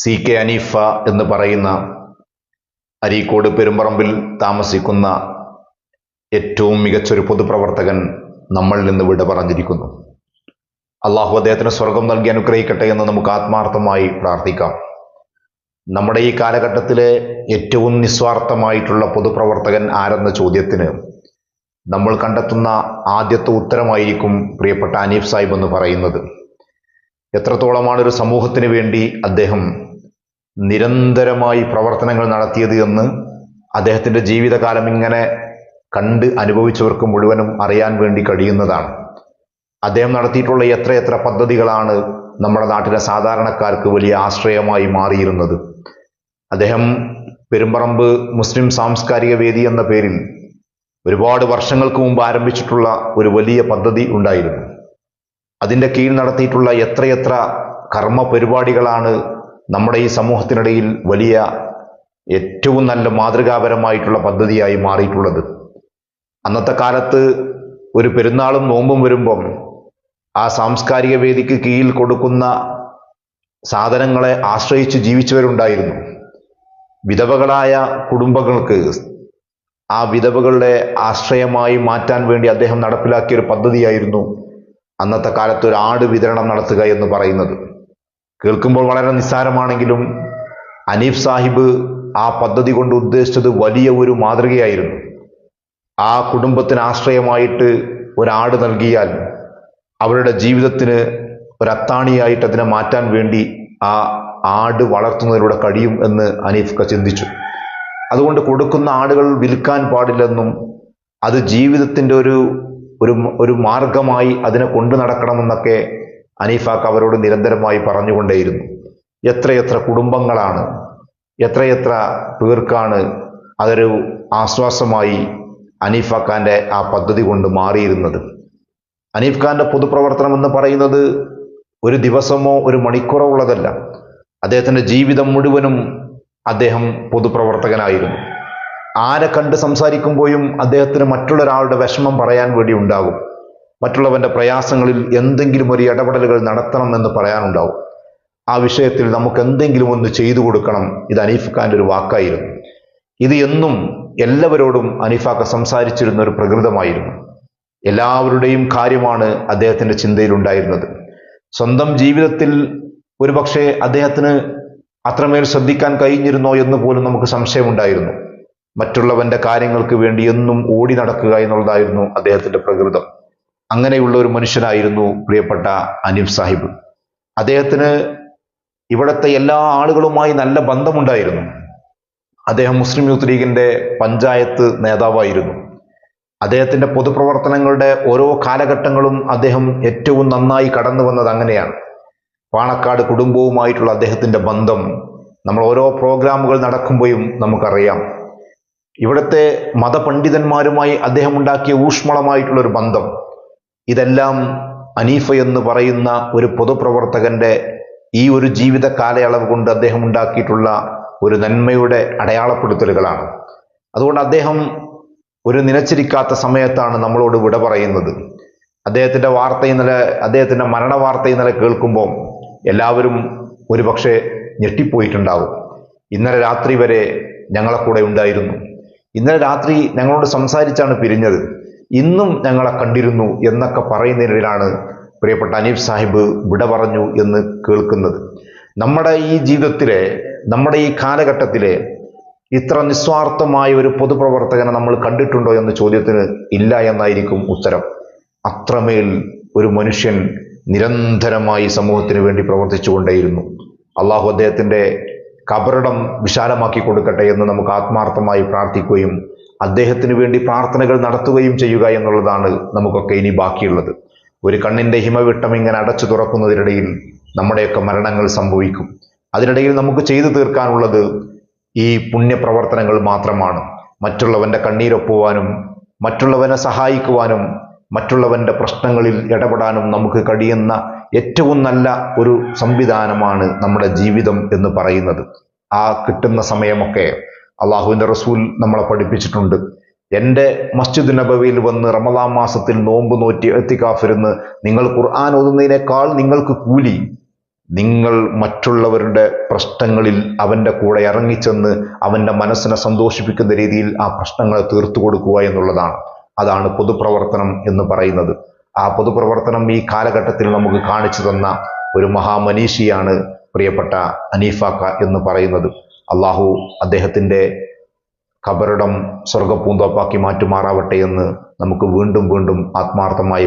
C K Haneefa എന്ന് പറയുന്ന അരീക്കോട് പെരുമ്പറമ്പിൽ താമസിക്കുന്ന ഏറ്റവും മികച്ചൊരു പൊതുപ്രവർത്തകൻ നമ്മളിൽ നിന്ന് വിട പറഞ്ഞിരിക്കുന്നു. അള്ളാഹു അദ്ദേഹത്തിന് സ്വർഗം നൽകി അനുഗ്രഹിക്കട്ടെ എന്ന് നമുക്ക് ആത്മാർത്ഥമായി പ്രാർത്ഥിക്കാം. നമ്മുടെ ഈ കാലഘട്ടത്തിലെ ഏറ്റവും നിസ്വാർത്ഥമായിട്ടുള്ള പൊതുപ്രവർത്തകൻ ആരെന്ന ചോദ്യത്തിന് നമ്മൾ കണ്ടെത്തുന്ന ആദ്യത്തെ ഉത്തരമായിരിക്കും പ്രിയപ്പെട്ട അനീഫ് സാഹിബ് എന്ന് പറയുന്നത്. എത്രത്തോളമാണ് ഒരു സമൂഹത്തിന് വേണ്ടി അദ്ദേഹം നിരന്തരമായി പ്രവർത്തനങ്ങൾ നടത്തിയത് എന്ന് അദ്ദേഹത്തിന്റെ ജീവിതകാലം ഇങ്ങനെ കണ്ട് അനുഭവിച്ചവർക്ക് മുഴുവനും അറിയാൻ വേണ്ടി കഴിയുന്നതാണ്. അദ്ദേഹം നടത്തിയിട്ടുള്ള എത്രയെത്ര പദ്ധതികളാണ് നമ്മുടെ നാട്ടിലെ സാധാരണക്കാർക്ക് വലിയ ആശ്രയമായി മാറിയിരുന്നത്. അദ്ദേഹം പെരുമ്പറമ്പ് മുസ്ലിം സാംസ്കാരിക വേദി എന്ന പേരിൽ ഒരുപാട് വർഷങ്ങൾക്ക് മുമ്പ് ആരംഭിച്ചിട്ടുള്ള ഒരു വലിയ പദ്ധതി ഉണ്ടായിരുന്നു. അതിന്റെ കീഴിൽ നടത്തിയിട്ടുള്ള എത്രയെത്ര കർമ്മ പരിപാടികളാണ് നമ്മുടെ ഈ സമൂഹത്തിനിടയിൽ വലിയ ഏറ്റവും നല്ല മാതൃകാപരമായിട്ടുള്ള പദ്ധതിയായി മാറിയിട്ടുള്ളത്. അന്നത്തെ കാലത്ത് ഒരു പെരുന്നാളും നോമ്പും വരുമ്പം ആ സാംസ്കാരിക വേദിക്ക് കീഴിൽ കൊടുക്കുന്ന സാധനങ്ങളെ ആശ്രയിച്ച് ജീവിച്ചവരുണ്ടായിരുന്നു. വിധവകളായ കുടുംബങ്ങൾക്ക് ആ വിധവകളുടെ ആശ്രയമായി മാറ്റാൻ വേണ്ടി അദ്ദേഹം നടപ്പിലാക്കിയ ഒരു പദ്ധതിയായിരുന്നു അന്നത്തെ കാലത്ത് ഒരു ആട് വിതരണം നടത്തുക എന്ന് പറയുന്നത്. കേൾക്കുമ്പോൾ വളരെ നിസ്സാരമാണെങ്കിലും അനീഫ് സാഹിബ് ആ പദ്ധതി കൊണ്ട് ഉദ്ദേശിച്ചത് വലിയ ഒരു മാതൃകയായിരുന്നു. ആ കുടുംബത്തിന് ആശ്രയമായിട്ട് ഒരാട് നൽകിയാൽ അവരുടെ ജീവിതത്തിന് ഒരത്താണിയായിട്ട് അതിനെ മാറ്റാൻ വേണ്ടി ആ ആട് വളർത്തുന്നതിലൂടെ കഴിയും എന്ന് അനീഫ്ക ചിന്തിച്ചു. അതുകൊണ്ട് കൊടുക്കുന്ന ആടുകൾ വിൽക്കാൻ പാടില്ലെന്നും അത് ജീവിതത്തിന്റെ ഒരു ഒരു ഒരു മാർഗമായി അതിനെ കൊണ്ടു നടക്കണമെന്നൊക്കെ അനീഫാക്ക് അവരോട് നിരന്തരമായി പറഞ്ഞുകൊണ്ടേയിരുന്നു. എത്രയെത്ര കുടുംബങ്ങളാണ് എത്രയെത്ര പേർക്കാണ് അതൊരു ആശ്വാസമായി അനീഫ ഖാന്റെ ആ പദ്ധതി കൊണ്ട് മാറിയിരുന്നത്. അനീഫ് ഖാന്റെ പൊതുപ്രവർത്തനം എന്ന് പറയുന്നത് ഒരു ദിവസമോ ഒരു മണിക്കൂറോ ഉള്ളതല്ല. അദ്ദേഹത്തിന്റെ ജീവിതം മുഴുവനും അദ്ദേഹം പൊതുപ്രവർത്തകനായിരുന്നു. ആരെ കണ്ട് സംസാരിക്കുമ്പോഴും അദ്ദേഹത്തിന് മറ്റുള്ളൊരാളുടെ വിഷമം പറയാൻ വേണ്ടി ഉണ്ടാകും. മറ്റുള്ളവന്റെ പ്രയാസങ്ങളിൽ എന്തെങ്കിലും ഒരു ഇടപെടലുകൾ നടത്തണം എന്ന് പറയാനുണ്ടാവും. ആ വിഷയത്തിൽ നമുക്ക് എന്തെങ്കിലും ഒന്ന് ചെയ്തു കൊടുക്കണം. ഇത് അനീഫ് ഖാന്റെ ഒരു വാക്കായിരുന്നു. ഇത് എന്നും എല്ലാവരോടും അനീഫാക്ക സംസാരിച്ചിരുന്ന ഒരു പ്രകൃതമായിരുന്നു. എല്ലാവരുടെയും കാര്യമാണ് അദ്ദേഹത്തിന്റെ ചിന്തയിലുണ്ടായിരുന്നത്. സ്വന്തം ജീവിതത്തിൽ ഒരുപക്ഷെ അദ്ദേഹത്തിന് അത്രമേൽ ശ്രദ്ധിക്കാൻ കഴിഞ്ഞിരുന്നോ എന്ന് പോലും നമുക്ക് സംശയമുണ്ടായിരുന്നു. മറ്റുള്ളവന്റെ കാര്യങ്ങൾക്ക് വേണ്ടി എന്നും ഓടി നടക്കുക എന്നുള്ളതായിരുന്നു അദ്ദേഹത്തിന്റെ പ്രകൃതം. അങ്ങനെയുള്ള ഒരു മനുഷ്യനായിരുന്നു പ്രിയപ്പെട്ട അനീഫ് സാഹിബ്. അദ്ദേഹത്തിന് ഇവിടത്തെ എല്ലാ ആളുകളുമായി നല്ല ബന്ധമുണ്ടായിരുന്നു. അദ്ദേഹം മുസ്ലിം യൂത്ത് ലീഗിന്റെ പഞ്ചായത്ത് നേതാവായിരുന്നു. അദ്ദേഹത്തിന്റെ പൊതുപ്രവർത്തനങ്ങളുടെ ഓരോ കാലഘട്ടങ്ങളും അദ്ദേഹം ഏറ്റവും നന്നായി കടന്നു വന്നത് അങ്ങനെയാണ്. പാണക്കാട് കുടുംബവുമായിട്ടുള്ള അദ്ദേഹത്തിന്റെ ബന്ധം നമ്മൾ ഓരോ പ്രോഗ്രാമുകൾ നടക്കുമ്പോഴും നമുക്കറിയാം. ഇവിടുത്തെ മതപണ്ഡിതന്മാരുമായി അദ്ദേഹം ഉണ്ടാക്കിയ ഊഷ്മളമായിട്ടുള്ള ഒരു ബന്ധം. ഇതെല്ലാം അനീഫ എന്ന് പറയുന്ന ഒരു പൊതുപ്രവർത്തകന്റെ ഈ ഒരു ജീവിത കാലയളവ് കൊണ്ട് അദ്ദേഹം ഉണ്ടാക്കിയിട്ടുള്ള ഒരു നന്മയുടെ അടയാളപ്പെടുത്തലുകളാണ്. അതുകൊണ്ട് അദ്ദേഹം ഒരു നിലച്ചിരിക്കാത്ത സമയത്താണ് നമ്മളോട് വിട പറയുന്നത്. അദ്ദേഹത്തിന്റെ വാർത്ത ഇന്നലെ അദ്ദേഹത്തിന്റെ മരണ വാർത്ത ഇന്നലെ കേൾക്കുമ്പോൾ എല്ലാവരും ഒരുപക്ഷെ ഞെട്ടിപ്പോയിട്ടുണ്ടാവും. ഇന്നലെ രാത്രി വരെ ഞങ്ങളെ കൂടെ ഉണ്ടായിരുന്നു. ഇന്നലെ രാത്രി ഞങ്ങളോട് സംസാരിച്ചാണ് പിരിഞ്ഞത്. ഇന്നും ഞങ്ങളെ കണ്ടിരുന്നു എന്നൊക്കെ പറയുന്നതിനിടയിലാണ് പ്രിയപ്പെട്ട അനീഫ് സാഹിബ് വിട പറഞ്ഞു എന്ന് കേൾക്കുന്നത്. നമ്മുടെ ഈ ജീവിതത്തിലെ നമ്മുടെ ഈ കാലഘട്ടത്തിലെ ഇത്ര നിസ്വാർത്ഥമായ ഒരു പൊതുപ്രവർത്തകനെ നമ്മൾ കണ്ടിട്ടുണ്ടോ എന്ന ചോദ്യത്തിന് ഇല്ല എന്നായിരിക്കും ഉത്തരം. അത്രമേൽ ഒരു മനുഷ്യൻ നിരന്തരമായി സമൂഹത്തിന് വേണ്ടി പ്രവർത്തിച്ചുകൊണ്ടേയിരുന്നു. അള്ളാഹു അദ്ദേഹത്തിന്റെ കബറിടം വിശാലമാക്കി കൊടുക്കട്ടെ എന്ന് നമുക്ക് ആത്മാർത്ഥമായി പ്രാർത്ഥിക്കുകയും അദ്ദേഹത്തിന് വേണ്ടി പ്രാർത്ഥനകൾ നടത്തുകയും ചെയ്യുക എന്നുള്ളതാണ് നമുക്കൊക്കെ ഇനി ബാക്കിയുള്ളത്. ഒരു കണ്ണിന്റെ ഹിമവിട്ടം ഇങ്ങനെ അടച്ചു തുറക്കുന്നതിനിടയിൽ നമ്മുടെയൊക്കെ മരണങ്ങൾ സംഭവിക്കും. അതിനിടയിൽ നമുക്ക് ചെയ്തു തീർക്കാനുള്ളത് ഈ പുണ്യപ്രവർത്തനങ്ങൾ മാത്രമാണ്. മറ്റുള്ളവന്റെ കണ്ണീരൊപ്പുവാനും മറ്റുള്ളവനെ സഹായിക്കുവാനും മറ്റുള്ളവന്റെ പ്രശ്നങ്ങളിൽ ഇടപെടാനും നമുക്ക് കഴിയുന്ന ഏറ്റവും നല്ല ഒരു സംവിധാനമാണ് നമ്മുടെ ജീവിതം എന്ന് പറയുന്നത്. ആ കിട്ടുന്ന സമയമൊക്കെ അള്ളാഹുവിന്റെ റസൂൽ നമ്മളെ പഠിപ്പിച്ചിട്ടുണ്ട്. എന്റെ മസ്ജിദ് നബവിയിൽ വന്ന് റമദാൻ മാസത്തിൽ നോമ്പ് നോറ്റി എത്തിക്കാഫിരുന്ന് നിങ്ങൾ ഖുർആൻ ഓതുന്നതിനേക്കാൾ നിങ്ങൾക്ക് കൂലി. നിങ്ങൾ മറ്റുള്ളവരുടെ പ്രശ്നങ്ങളിൽ അവന്റെ കൂടെ ഇറങ്ങിച്ചെന്ന് അവന്റെ മനസ്സിനെ സന്തോഷിപ്പിക്കുന്ന രീതിയിൽ ആ പ്രശ്നങ്ങളെ തീർത്തു കൊടുക്കുക എന്നുള്ളതാണ്. അതാണ് പൊതുപ്രവർത്തനം എന്ന് പറയുന്നത്. ആ പൊതുപ്രവർത്തനം ഈ കാലഘട്ടത്തിൽ നമുക്ക് കാണിച്ചു തന്ന ഒരു മഹാമനീഷിയാണ് പ്രിയപ്പെട്ട അനീഫാക്ക എന്ന് പറയുന്നത്. അള്ളാഹു അദ്ദേഹത്തിന്റെ കബറിടം സ്വർഗപ്പൂന്തോപ്പാക്കി മാറ്റുമാറാവട്ടെ എന്ന് നമുക്ക് വീണ്ടും വീണ്ടും ആത്മാർത്ഥമായി